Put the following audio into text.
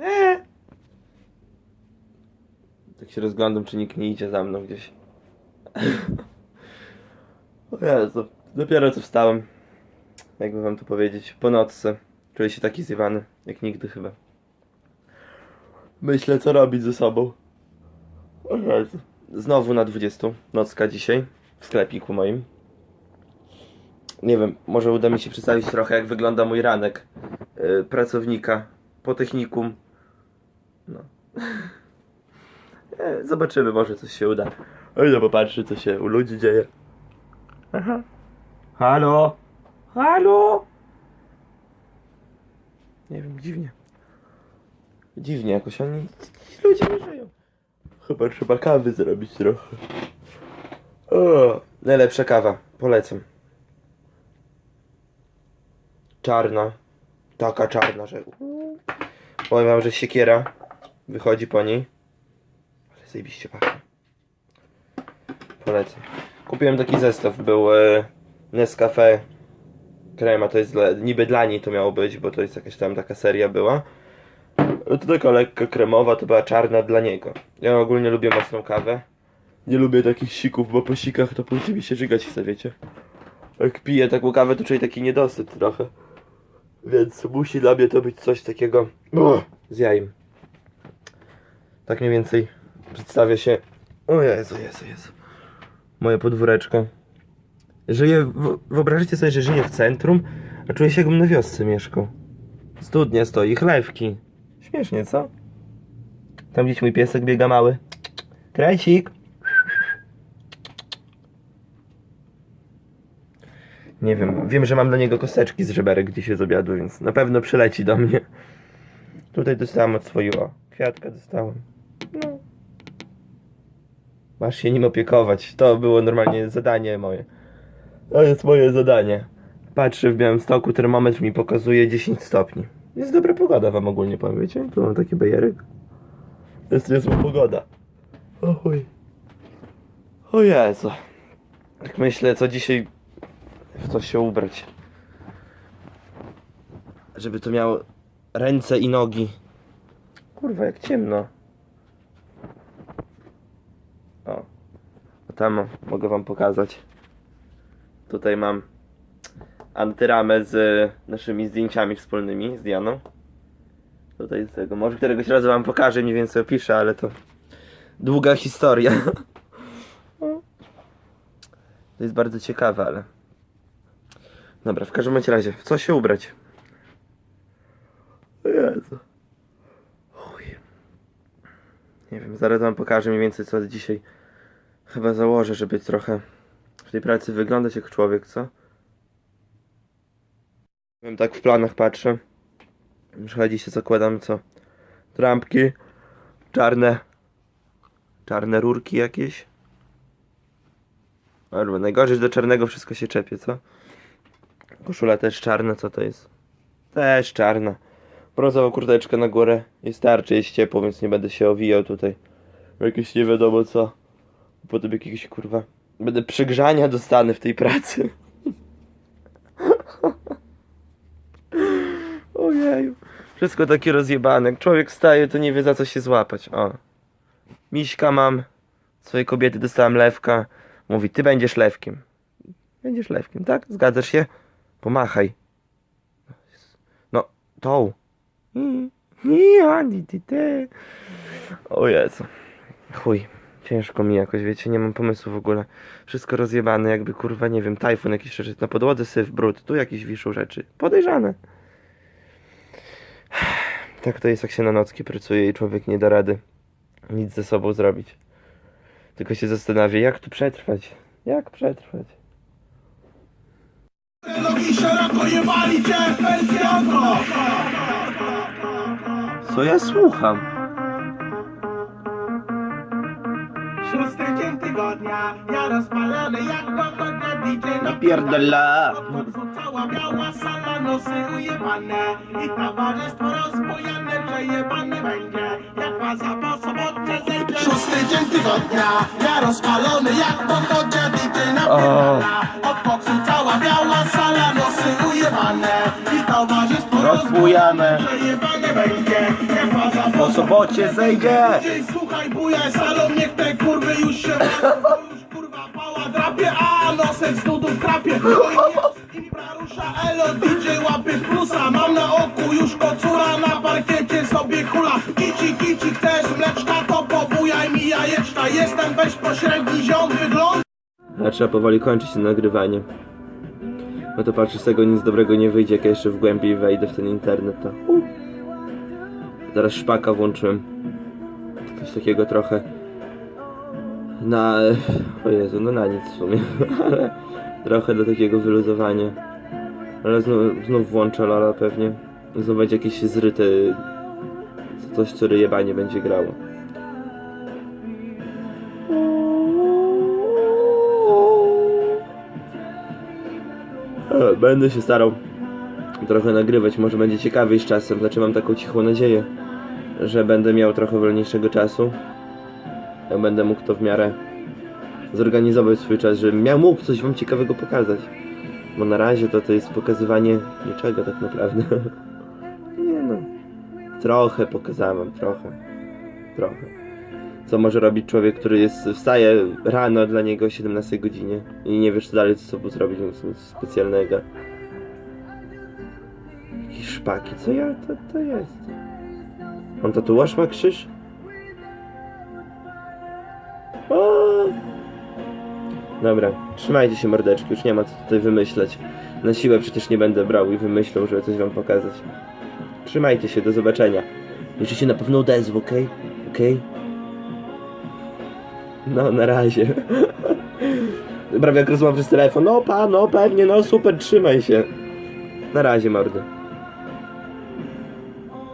Eee. Tak się rozglądam, czy nikt nie idzie za mną gdzieś. o Jezu, dopiero co wstałem. Jakby wam to powiedzieć, po nocce. Czuję się taki zjewany, jak nigdy chyba. Myślę, co robić ze sobą. O Jezu. Znowu na 20. Nocka dzisiaj. W sklepiku moim. Nie wiem, może uda mi się przedstawić trochę, jak wygląda mój ranek yy, pracownika po technikum. No. Zobaczymy, może coś się uda. Oj, no popatrzy, co się u ludzi dzieje. Aha. Halo? Halo? Nie wiem, dziwnie. Dziwnie jakoś oni, ci ludzie nie żyją. Chyba trzeba kawy zrobić trochę. O, najlepsza kawa, polecam. Czarna. Taka czarna, że... Powiem wam, że siekiera wychodzi po niej. Ale zajebiście pachnie. Polecam. Kupiłem taki zestaw, był e, Nescafe krema, to jest dla, niby dla niej to miało być, bo to jest jakaś tam taka seria była. To taka lekka kremowa, to była czarna dla niego. Ja ogólnie lubię mocną kawę. Nie lubię takich sików, bo po sikach to później mi się żygać chce, wiecie. Jak piję taką kawę, to czuję taki niedosyt trochę. Więc musi dla mnie to być coś takiego z jajem. Tak mniej więcej przedstawia się. O Jezu, Jezu, Jezu. Moje podwóreczko. Żyję, wyobraźcie sobie, że żyję w centrum, a czuję się jakbym na wiosce mieszkał. Studnia stoi, chlewki. Śmiesznie, co? Tam gdzieś mój piesek biega mały. Krecik. Nie wiem, wiem, że mam dla niego kosteczki z żeberek dzisiaj z obiadu, więc na pewno przyleci do mnie. Tutaj dostałem od swojego. Kwiatka dostałem. No. Masz się nim opiekować. To było normalnie zadanie moje. To jest moje zadanie. Patrzę w Białymstoku, termometr mi pokazuje 10 stopni. Jest dobra pogoda wam ogólnie powiem, wiecie? Tu mam taki bajerek. Jest niezła pogoda. O chuj. O Jezu. Tak myślę, co dzisiaj w co się ubrać. Żeby to miało ręce i nogi. Kurwa, jak ciemno. O. A tam mogę wam pokazać. Tutaj mam antyramę z naszymi zdjęciami wspólnymi z Dianą. Tutaj z tego. Może któregoś razu wam pokażę, mniej więcej opiszę, ale to długa historia. To jest bardzo ciekawe, ale. Dobra, w każdym razie, w co się ubrać? Jezu. Nie wiem, zaraz wam pokażę mniej więcej co dzisiaj chyba założę, żeby trochę w tej pracy wyglądać jak człowiek, co? Wiem, tak w planach patrzę. Przychodzi się zakładam co? Trampki, czarne, czarne rurki jakieś. Albo najgorzej, że do czarnego wszystko się czepie, co? Koszula też czarna, co to jest? Też czarna. Brązową kurteczkę na górę i starczy, jest ciepło, więc nie będę się owijał tutaj. Jakieś nie wiadomo co. Potem jakiegoś kurwa. Będę przegrzania dostanę w tej pracy. Ojeju. Wszystko takie rozjebane. Człowiek wstaje, to nie wie za co się złapać. O. Miśka mam. Swojej kobiety dostałem lewka. Mówi, ty będziesz lewkiem. Będziesz lewkiem, tak? Zgadzasz się? Pomachaj. No, tą. O Jezu. Chuj. Ciężko mi jakoś, wiecie, nie mam pomysłu w ogóle. Wszystko rozjebane, jakby kurwa, nie wiem, tajfun jakiś rzeczy. Na podłodze syf, brud, tu jakieś wiszą rzeczy. Podejrzane. Tak to jest, jak się na nocki pracuje i człowiek nie da rady nic ze sobą zrobić. Tylko się zastanawia, jak tu przetrwać. Jak przetrwać? Co ja słucham? Dzień tygodnia, ja rozpalany jak pochodnia DJ Napierdala. Cała biała sala, nosy ujebane. I towarzystwo rozbujane, przejebane będzie. Jak faza po sobotę zejdzie. Szósty dzień tygodnia, ja rozpalony jak pochodnia DJ napierdala Od boksu faza Po sobocie zejdzie! Słuchaj, buja salon, niech te kurwy już się już kurwa pała drapie, a nosek z nudów krapie. Impra rusza, elo, DJ łapy plusa, mam na oku już kocura, na parkiecie sobie hula. Kici, kici, chcesz mleczka, to pobujaj mi jajeczka, jestem bezpośredni ziom, wygląd. A trzeba powoli kończyć to nagrywanie. No to patrzę, z tego nic dobrego nie wyjdzie, jak ja jeszcze w głębiej wejdę w ten internet, to... Uh. Zaraz szpaka włączyłem. Coś takiego trochę... Na... O Jezu, no na nic w sumie. Ale trochę do takiego wyluzowania. Ale znów, znów włączę Lola pewnie. Znów będzie jakieś zryte... Coś, co ryjebanie będzie grało. Będę się starał trochę nagrywać, może będzie ciekawiej z czasem, znaczy mam taką cichą nadzieję, że będę miał trochę wolniejszego czasu. Będę mógł to w miarę zorganizować swój czas, żebym miał mógł coś wam ciekawego pokazać. Bo na razie to to jest pokazywanie niczego tak naprawdę. Nie no. Trochę pokazałem, trochę. Trochę. Co może robić człowiek, który jest, wstaje rano dla niego o 17 godzinie i nie wiesz co dalej co sobą zrobić, więc nic specjalnego. Jakieś szpaki, co ja, to, to jest? On tatuaż ma krzyż? O! Dobra, trzymajcie się mordeczki, już nie ma co tutaj wymyślać. Na siłę przecież nie będę brał i wymyślał, żeby coś wam pokazać. Trzymajcie się, do zobaczenia. Jeszcze się na pewno odezwę, okej? Okej? No, na razie. Prawie jak rozmawiam przez telefon. No, pa, no, pewnie, no, super, trzymaj się. Na razie, mordy.